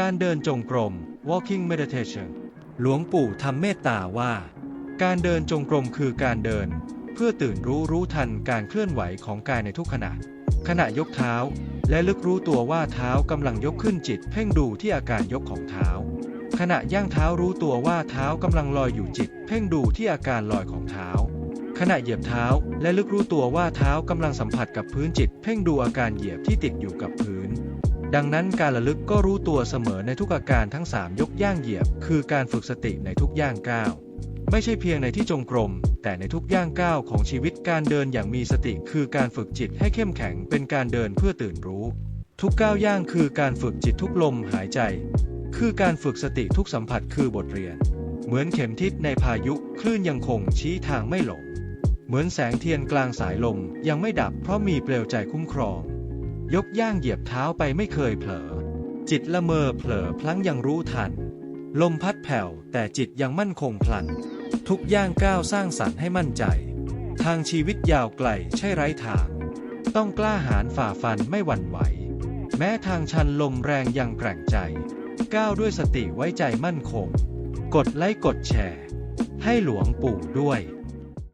การเดินจงกรม walking meditation หลวงปู่ทำเมตตาว่า การเดินจงกรมคือการเดิน เพื่อตื่นรู้รู้ทันการเคลื่อนไหวของกายในทุกขณะ ขณะยกเท้า และลึกรู้ตัวว่าเท้ากำลังยกขึ้นจิต เพ่งดูที่อาการยกของเท้า ขณะย่างเท้ารู้ตัวว่าเท้ากำลังลอยอยู่จิต เพ่งดูที่อาการลอยของเท้า ขณะเหยียบเท้าและลึกรู้ตัวว่าเท้ากำลังสัมผัสกับพื้นจิต เพ่งดูอาการเหยียบที่ติดอยู่กับพื้น ดังนั้นการระลึกก็รู้ตัวเสมอในทุกอาการทั้ง 3 ยกย่างเหยียบ คือการฝึกสติในทุกย่างก้าวไม่ใช่เพียงในที่จงกรม แต่ในทุกย่างก้าวของชีวิตการเดินอย่างมีสติ คือการฝึกจิตให้เข้มแข็งเป็นการเดินเพื่อตื่นรู้ ทุกก้าวย่างคือการฝึกจิตทุกลมหายใจ คือการฝึกสติทุกสัมผัสคือบทเรียน เหมือนเข็มทิศในพายุคลื่นยังคงชี้ทางไม่หลง เหมือนแสงเทียนกลางสายลมยังไม่ดับเพราะมีเปลวใจคุ้มครอง ยกย่างเหยียบเท้าไปไม่เคยเผลอ จิตละเมอเผลอพลั้งยังรู้ทัน ลมพัดแผ่วแต่จิตยังมั่นคงพลัน ทุกย่างก้าวสร้างสรรค์ให้มั่นใจ ทางชีวิตยาวไกลใช่ไร้ทาง ต้องกล้าหาญฝ่าฟันไม่หวั่นไหว แม้ทางชันลมแรงยังแกร่งใจ ก้าวด้วยสติไว้ใจมั่นคง กดไลค์กดแชร์ ให้หลวงปู่ด้วย